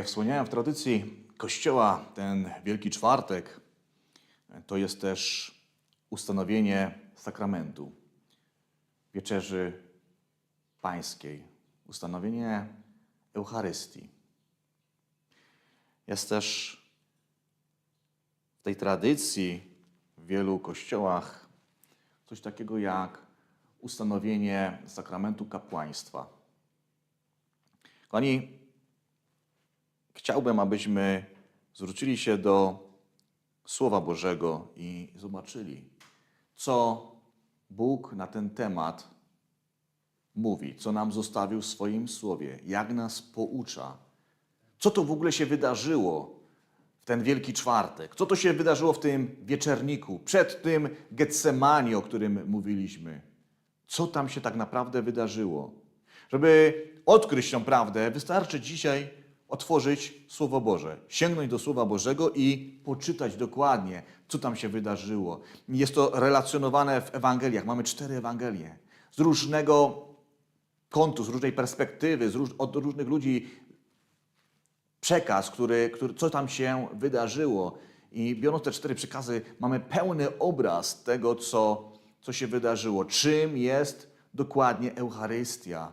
Jak wspomniałem, w tradycji Kościoła ten Wielki Czwartek to jest też ustanowienie sakramentu, wieczerzy pańskiej, ustanowienie Eucharystii. Jest też w tej tradycji w wielu kościołach coś takiego jak ustanowienie sakramentu kapłaństwa. Kochani, chciałbym, abyśmy zwrócili się do Słowa Bożego i zobaczyli, co Bóg na ten temat mówi, co nam zostawił w swoim Słowie, jak nas poucza. Co to w ogóle się wydarzyło w ten Wielki Czwartek? Co to się wydarzyło w tym wieczerniku, przed tym Getsemani, o którym mówiliśmy? Co tam się tak naprawdę wydarzyło? Żeby odkryć tę prawdę, wystarczy dzisiaj otworzyć Słowo Boże, sięgnąć do Słowa Bożego i poczytać dokładnie, co tam się wydarzyło. Jest to relacjonowane w Ewangeliach. Mamy cztery Ewangelie. Z różnego kątu, z różnej perspektywy, z róż, od różnych ludzi przekaz, który, który, co tam się wydarzyło. I biorąc te cztery przekazy, mamy pełny obraz tego, co, co się wydarzyło. Czym jest dokładnie Eucharystia,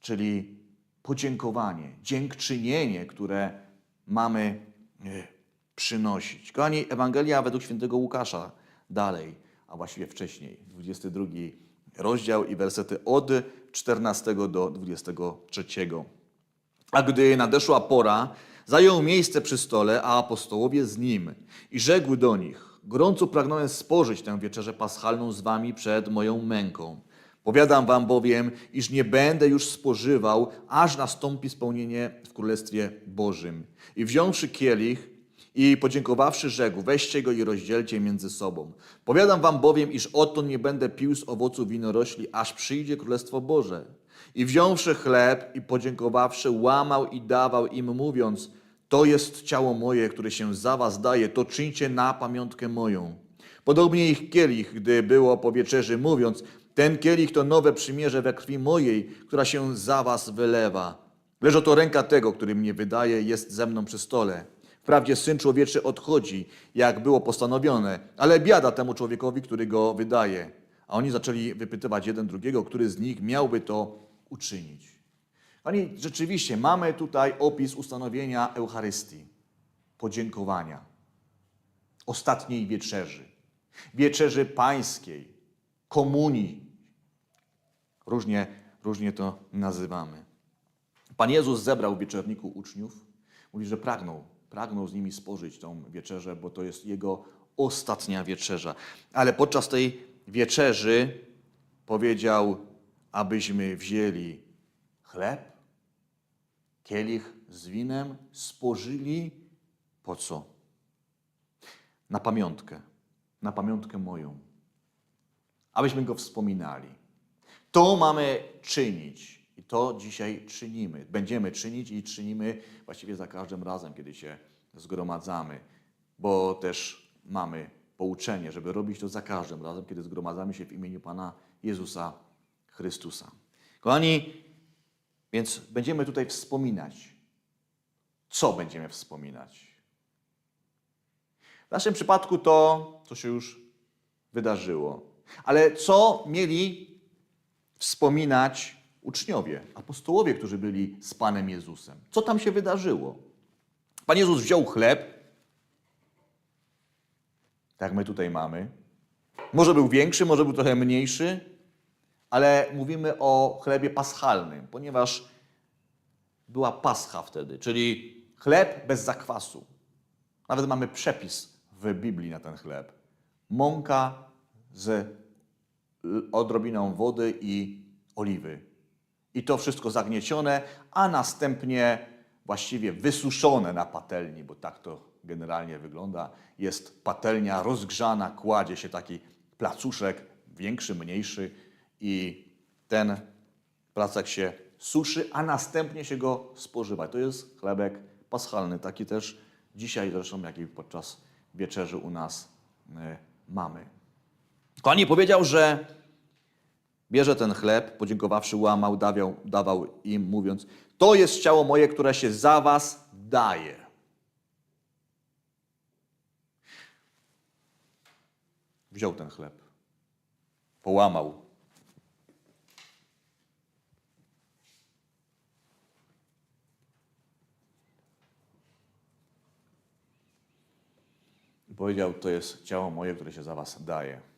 czyli podziękowanie, dziękczynienie, które mamy e, przynosić. Kochani, Ewangelia według świętego Łukasza dalej, a właściwie wcześniej, 22 rozdział i wersety od 14 do 23. A gdy nadeszła pora, zajął miejsce przy stole, a apostołowie z nim. I rzekł do nich, gorąco pragnąłem spożyć tę wieczerzę paschalną z wami przed moją męką. Powiadam wam bowiem, iż nie będę już spożywał, aż nastąpi spełnienie w Królestwie Bożym. I wziąwszy kielich i podziękowawszy rzekł, weźcie go i rozdzielcie między sobą. Powiadam wam bowiem, iż odtąd nie będę pił z owocu winorośli, aż przyjdzie Królestwo Boże. I wziąwszy chleb i podziękowawszy, łamał i dawał im, mówiąc, to jest ciało moje, które się za was daje, to czyńcie na pamiątkę moją. Podobnie ich kielich, gdy było po wieczerzy, mówiąc, ten kielich to nowe przymierze we krwi mojej, która się za was wylewa. Lecz oto ręka tego, który mnie wydaje, jest ze mną przy stole. Wprawdzie Syn Człowieczy odchodzi, jak było postanowione, ale biada temu człowiekowi, który go wydaje. A oni zaczęli wypytywać jeden drugiego, który z nich miałby to uczynić. Pani, rzeczywiście mamy tutaj opis ustanowienia Eucharystii, podziękowania, ostatniej wieczerzy, wieczerzy pańskiej, komunii. Różnie, różnie to nazywamy. Pan Jezus zebrał w wieczorniku uczniów. Mówi, że pragnął, pragnął z nimi spożyć tą wieczerzę, bo to jest Jego ostatnia wieczerza. Ale podczas tej wieczerzy powiedział, abyśmy wzięli chleb, kielich z winem, spożyli po co? Na pamiątkę, na pamiątkę moją, abyśmy go wspominali. To mamy czynić i to dzisiaj czynimy. Będziemy czynić i czynimy właściwie za każdym razem, kiedy się zgromadzamy, bo też mamy pouczenie, żeby robić to za każdym razem, kiedy zgromadzamy się w imieniu Pana Jezusa Chrystusa. Kochani, więc będziemy tutaj wspominać. Co będziemy wspominać? W naszym przypadku to, co się już wydarzyło. Ale co mieli wspominać uczniowie, apostołowie, którzy byli z Panem Jezusem? Co tam się wydarzyło? Pan Jezus wziął chleb, tak my tutaj mamy. Może był większy, może był trochę mniejszy, ale mówimy o chlebie paschalnym, ponieważ była pascha wtedy, czyli chleb bez zakwasu. Nawet mamy przepis w Biblii na ten chleb. Mąka z odrobiną wody i oliwy. I to wszystko zagniecione, a następnie właściwie wysuszone na patelni, bo tak to generalnie wygląda. Jest patelnia rozgrzana, kładzie się taki placuszek, większy, mniejszy, i ten placek się suszy, a następnie się go spożywa. To jest chlebek paschalny, taki też dzisiaj zresztą, jak i podczas wieczerzy u nas y, mamy. Kochani, powiedział, że bierze ten chleb, podziękowawszy, łamał, dawał, dawał im, mówiąc, to jest ciało moje, które się za was daje. Wziął ten chleb, połamał. Powiedział: To jest ciało moje, które się za was daje.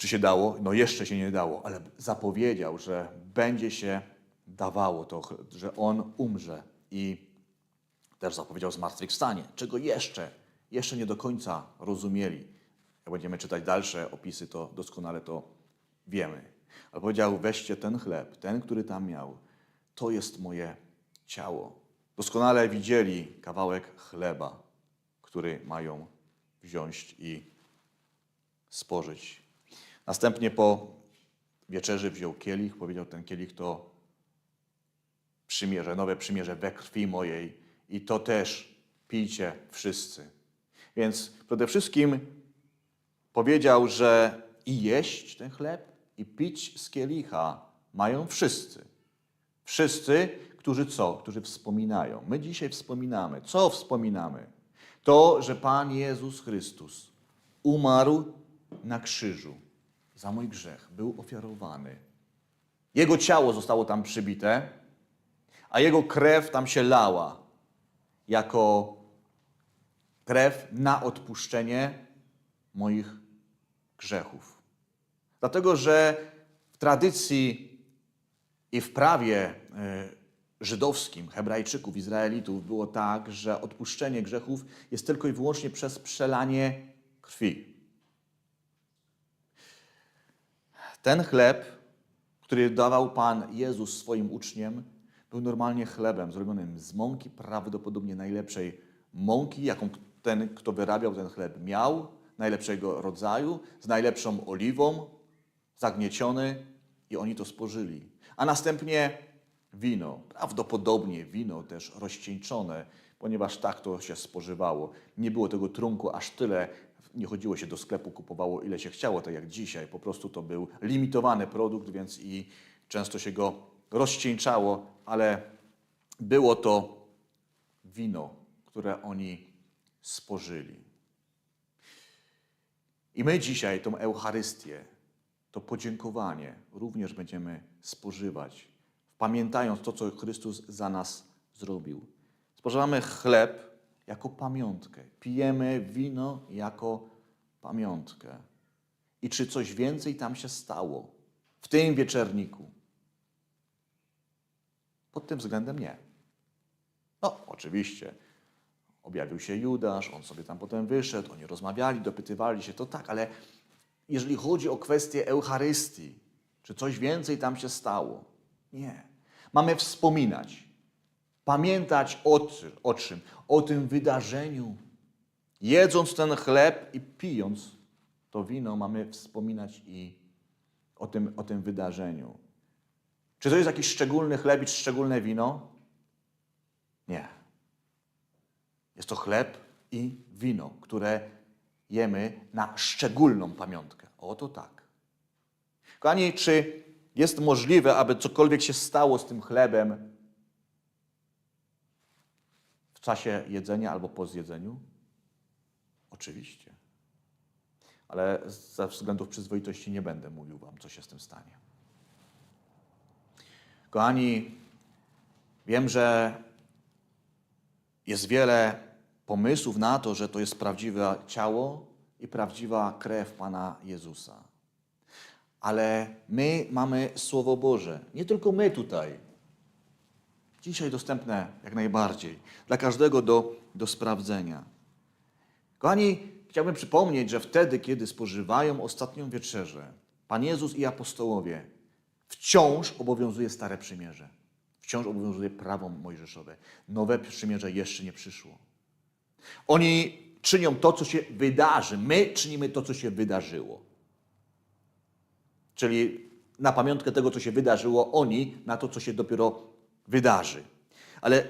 Czy się dało? No jeszcze się nie dało, ale zapowiedział, że będzie się dawało to, że on umrze i też zapowiedział zmartwychwstanie, czego jeszcze, jeszcze nie do końca rozumieli. Jak będziemy czytać dalsze opisy, to doskonale to wiemy. Ale powiedział, weźcie ten chleb, ten, który tam miał, to jest moje ciało. Doskonale widzieli kawałek chleba, który mają wziąć i spożyć. Następnie po wieczerzy wziął kielich, powiedział, ten kielich to przymierze, nowe przymierze we krwi mojej i to też pijcie wszyscy. Więc przede wszystkim powiedział, że i jeść ten chleb, i pić z kielicha mają wszyscy. Wszyscy, którzy co? Którzy wspominają. My dzisiaj wspominamy. Co wspominamy? To, że Pan Jezus Chrystus umarł na krzyżu za mój grzech, był ofiarowany. Jego ciało zostało tam przybite, a jego krew tam się lała jako krew na odpuszczenie moich grzechów. Dlatego, że w tradycji i w prawie y, żydowskim, Hebrajczyków, Izraelitów było tak, że odpuszczenie grzechów jest tylko i wyłącznie przez przelanie krwi. Ten chleb, który dawał Pan Jezus swoim uczniom, był normalnie chlebem zrobionym z mąki, prawdopodobnie najlepszej mąki, jaką ten, kto wyrabiał ten chleb, miał, najlepszego rodzaju, z najlepszą oliwą, zagnieciony i oni to spożyli. A następnie wino, prawdopodobnie wino też rozcieńczone, ponieważ tak to się spożywało. Nie było tego trunku aż tyle, nie chodziło się do sklepu, kupowało ile się chciało, tak jak dzisiaj. Po prostu to był limitowany produkt, więc i często się go rozcieńczało, ale było to wino, które oni spożyli. I my dzisiaj tą Eucharystię, to podziękowanie również będziemy spożywać, pamiętając to, co Chrystus za nas zrobił. Spożywamy chleb jako pamiątkę, pijemy wino jako pamiątkę. I czy coś więcej tam się stało w tym wieczerniku? Pod tym względem nie. No, oczywiście. Objawił się Judasz, on sobie tam potem wyszedł, oni rozmawiali, dopytywali się, to tak, ale jeżeli chodzi o kwestię Eucharystii, czy coś więcej tam się stało? Nie. Mamy wspominać, pamiętać o, o czym? O tym wydarzeniu. Jedząc ten chleb i pijąc to wino, mamy wspominać i o tym, o tym wydarzeniu. Czy to jest jakiś szczególny chleb i szczególne wino? Nie. Jest to chleb i wino, które jemy na szczególną pamiątkę. Oto tak. Kochani, czy jest możliwe, aby cokolwiek się stało z tym chlebem w czasie jedzenia albo po zjedzeniu? Oczywiście. Ale ze względów przyzwoitości nie będę mówił Wam, co się z tym stanie. Kochani, wiem, że jest wiele pomysłów na to, że to jest prawdziwe ciało i prawdziwa krew Pana Jezusa. Ale my mamy Słowo Boże. Nie tylko my tutaj. Dzisiaj dostępne jak najbardziej. Dla każdego do, do sprawdzenia. Kochani, chciałbym przypomnieć, że wtedy, kiedy spożywają ostatnią wieczerzę, Pan Jezus i apostołowie, wciąż obowiązuje Stare Przymierze. Wciąż obowiązuje prawo mojżeszowe. Nowe przymierze jeszcze nie przyszło. Oni czynią to, co się wydarzy. My czynimy to, co się wydarzyło. Czyli na pamiątkę tego, co się wydarzyło, oni na to, co się dopiero wydarzy. Ale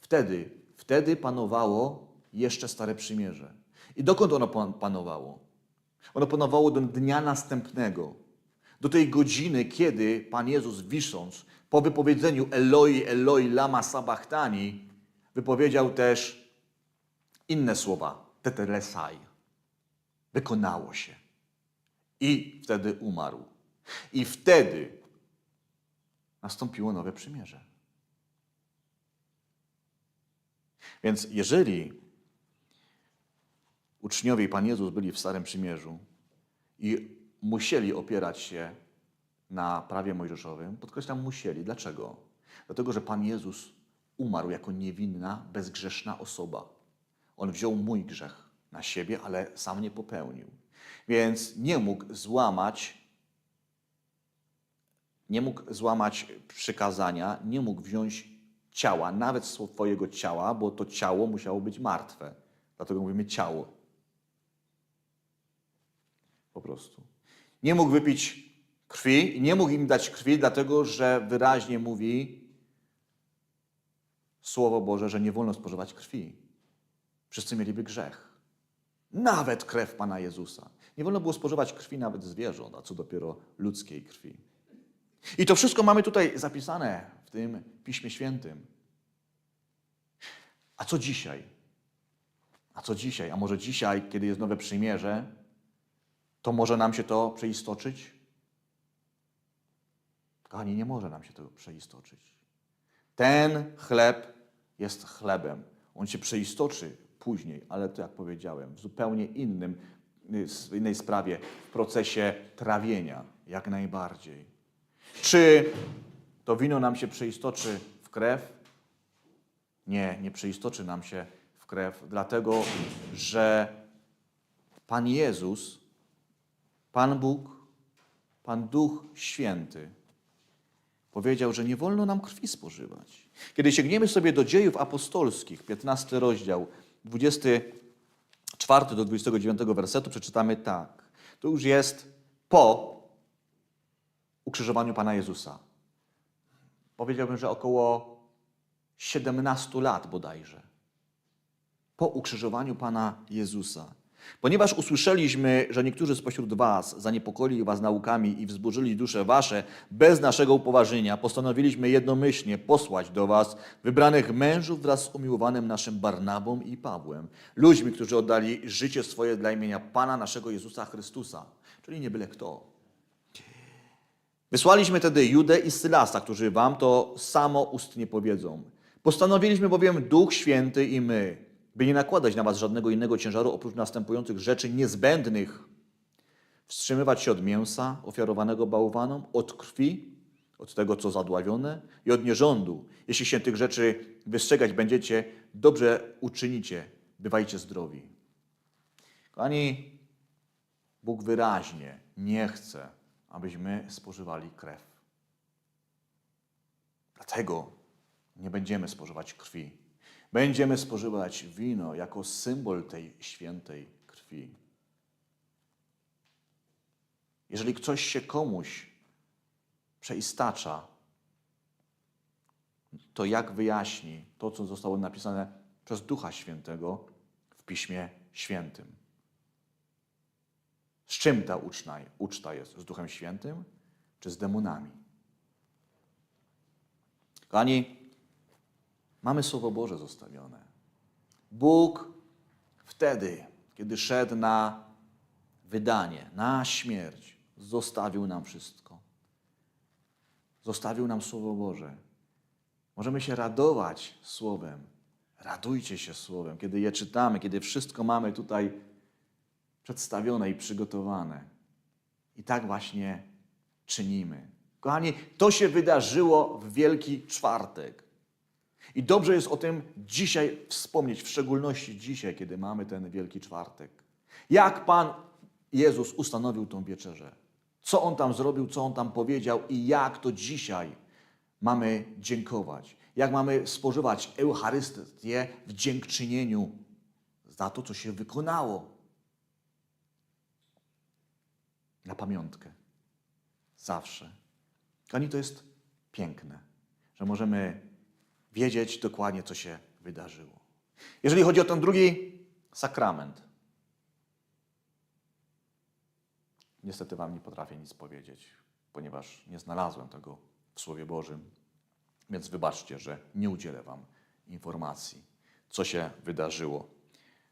wtedy, wtedy panowało jeszcze Stare Przymierze. I dokąd ono pan- panowało? Ono panowało do dnia następnego, do tej godziny, kiedy Pan Jezus wisząc po wypowiedzeniu Eloi, Eloi, lama sabachthani, wypowiedział też inne słowa, tetelesai. Wykonało się. I wtedy umarł. I wtedy nastąpiło nowe przymierze. Więc jeżeli uczniowie i Pan Jezus byli w Starym Przymierzu i musieli opierać się na prawie mojżeszowym, podkreślam musieli. Dlaczego? Dlatego, że Pan Jezus umarł jako niewinna, bezgrzeszna osoba. On wziął mój grzech na siebie, ale sam nie popełnił. Więc nie mógł złamać nie mógł złamać przykazania, nie mógł wziąć ciała, nawet swojego ciała, bo to ciało musiało być martwe. Dlatego mówimy ciało. Po prostu. Nie mógł wypić krwi nie mógł im dać krwi, dlatego że wyraźnie mówi Słowo Boże, że nie wolno spożywać krwi. Wszyscy mieliby grzech. Nawet krew Pana Jezusa. Nie wolno było spożywać krwi nawet zwierząt, a co dopiero ludzkiej krwi. I to wszystko mamy tutaj zapisane tym Piśmie Świętym. A co dzisiaj? A co dzisiaj? A może dzisiaj, kiedy jest nowe przymierze, to może nam się to przeistoczyć? Kochani, nie może nam się to przeistoczyć. Ten chleb jest chlebem. On się przeistoczy później, ale to jak powiedziałem, w zupełnie innym, w innej sprawie, w procesie trawienia, jak najbardziej. Czy to wino nam się przeistoczy w krew? Nie, nie przeistoczy nam się w krew, dlatego że Pan Jezus, Pan Bóg, Pan Duch Święty powiedział, że nie wolno nam krwi spożywać. Kiedy sięgniemy sobie do dziejów apostolskich, 15 rozdział, 24 do 29 wersetu, przeczytamy tak. To już jest po ukrzyżowaniu Pana Jezusa. Powiedziałbym, że około 17 lat bodajże. Po ukrzyżowaniu Pana Jezusa. Ponieważ usłyszeliśmy, że niektórzy spośród Was zaniepokoili Was naukami i wzburzyli dusze Wasze bez naszego upoważnienia, postanowiliśmy jednomyślnie posłać do Was wybranych mężów wraz z umiłowanym naszym Barnabą i Pawłem, ludźmi, którzy oddali życie swoje dla imienia Pana naszego Jezusa Chrystusa, czyli nie byle kto. Wysłaliśmy tedy Judę i Sylasa, którzy wam to samo ustnie powiedzą. Postanowiliśmy bowiem Duch Święty i my, by nie nakładać na was żadnego innego ciężaru oprócz następujących rzeczy niezbędnych. Wstrzymywać się od mięsa ofiarowanego bałwanom, od krwi, od tego, co zadławione i od nierządu. Jeśli się tych rzeczy wystrzegać będziecie, dobrze uczynicie, bywajcie zdrowi. Kochani, Bóg wyraźnie nie chce, abyśmy spożywali krew. Dlatego nie będziemy spożywać krwi. Będziemy spożywać wino jako symbol tej świętej krwi. Jeżeli ktoś się komuś przeistacza, to jak wyjaśni to, co zostało napisane przez Ducha Świętego w Piśmie Świętym? Z czym ta uczna, uczta jest? Z Duchem Świętym czy z demonami? Kochani, mamy Słowo Boże zostawione. Bóg wtedy, kiedy szedł na wydanie, na śmierć, zostawił nam wszystko. Zostawił nam Słowo Boże. Możemy się radować Słowem. Radujcie się Słowem, kiedy je czytamy, kiedy wszystko mamy tutaj przedstawione i przygotowane. I tak właśnie czynimy. Kochani, to się wydarzyło w Wielki Czwartek. I dobrze jest o tym dzisiaj wspomnieć, w szczególności dzisiaj, kiedy mamy ten Wielki Czwartek. Jak Pan Jezus ustanowił tą wieczerzę. Co On tam zrobił, co On tam powiedział i jak to dzisiaj mamy dziękować. Jak mamy spożywać Eucharystię w dziękczynieniu za to, co się wykonało na pamiątkę. Zawsze. Kochani, to jest piękne, że możemy wiedzieć dokładnie, co się wydarzyło. Jeżeli chodzi o ten drugi sakrament, niestety Wam nie potrafię nic powiedzieć, ponieważ nie znalazłem tego w Słowie Bożym. Więc wybaczcie, że nie udzielę Wam informacji, co się wydarzyło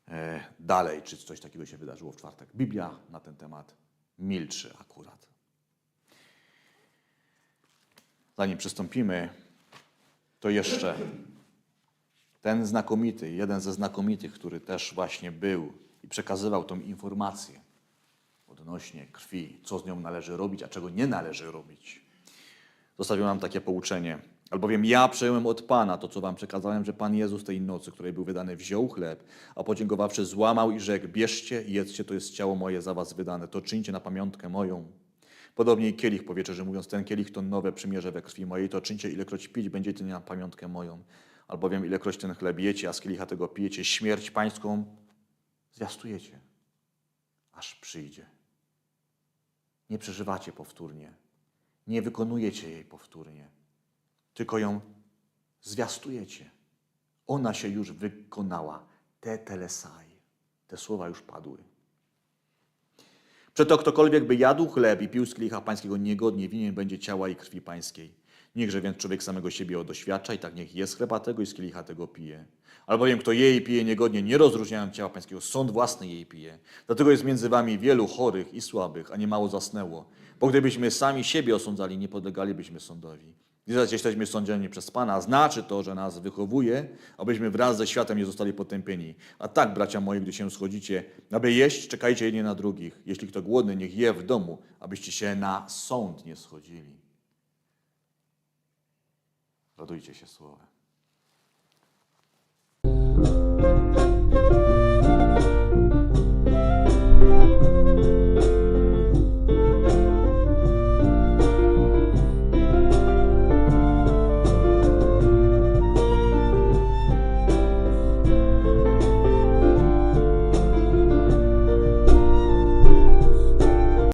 e, dalej, czy coś takiego się wydarzyło w czwartek. Biblia na ten temat milczy akurat. Zanim przystąpimy, to jeszcze ten znakomity, jeden ze znakomitych, który też właśnie był i przekazywał tą informację odnośnie krwi, co z nią należy robić, a czego nie należy robić. Zostawił nam takie pouczenie. Albowiem ja przejąłem od Pana to, co wam przekazałem, że Pan Jezus tej nocy, której był wydany, wziął chleb, a podziękowawszy złamał i rzekł, bierzcie i jedzcie, to jest ciało moje za was wydane, to czyńcie na pamiątkę moją. Podobnie i kielich po wieczerzy, mówiąc, ten kielich to nowe przymierze we krwi mojej, to czyńcie, ilekroć pić będziecie na pamiątkę moją. Albowiem ilekroć ten chleb jecie, a z kielicha tego pijecie, śmierć pańską zwiastujecie, aż przyjdzie. Nie przeżywacie powtórnie, nie wykonujecie jej powtórnie, tylko ją zwiastujecie. Ona się już wykonała. Te telesai. Te słowa już padły. Przeto ktokolwiek by jadł chleb i pił z kielicha pańskiego niegodnie winien będzie ciała i krwi pańskiej. Niechże więc człowiek samego siebie doświadcza i tak niech jest chleba tego i z kielicha tego pije. Albowiem kto je i pije niegodnie, nie rozróżniając ciała pańskiego, sąd własny jej pije. Dlatego jest między wami wielu chorych i słabych, a nie mało zasnęło. Bo gdybyśmy sami siebie osądzali, nie podlegalibyśmy sądowi. Zaś jesteśmy sądzeni przez Pana, znaczy to, że nas wychowuje, abyśmy wraz ze światem nie zostali potępieni. A tak, bracia moi, gdy się schodzicie, aby jeść, czekajcie jedni na drugich. Jeśli kto głodny, niech je w domu, abyście się na sąd nie schodzili. Radujcie się słowem.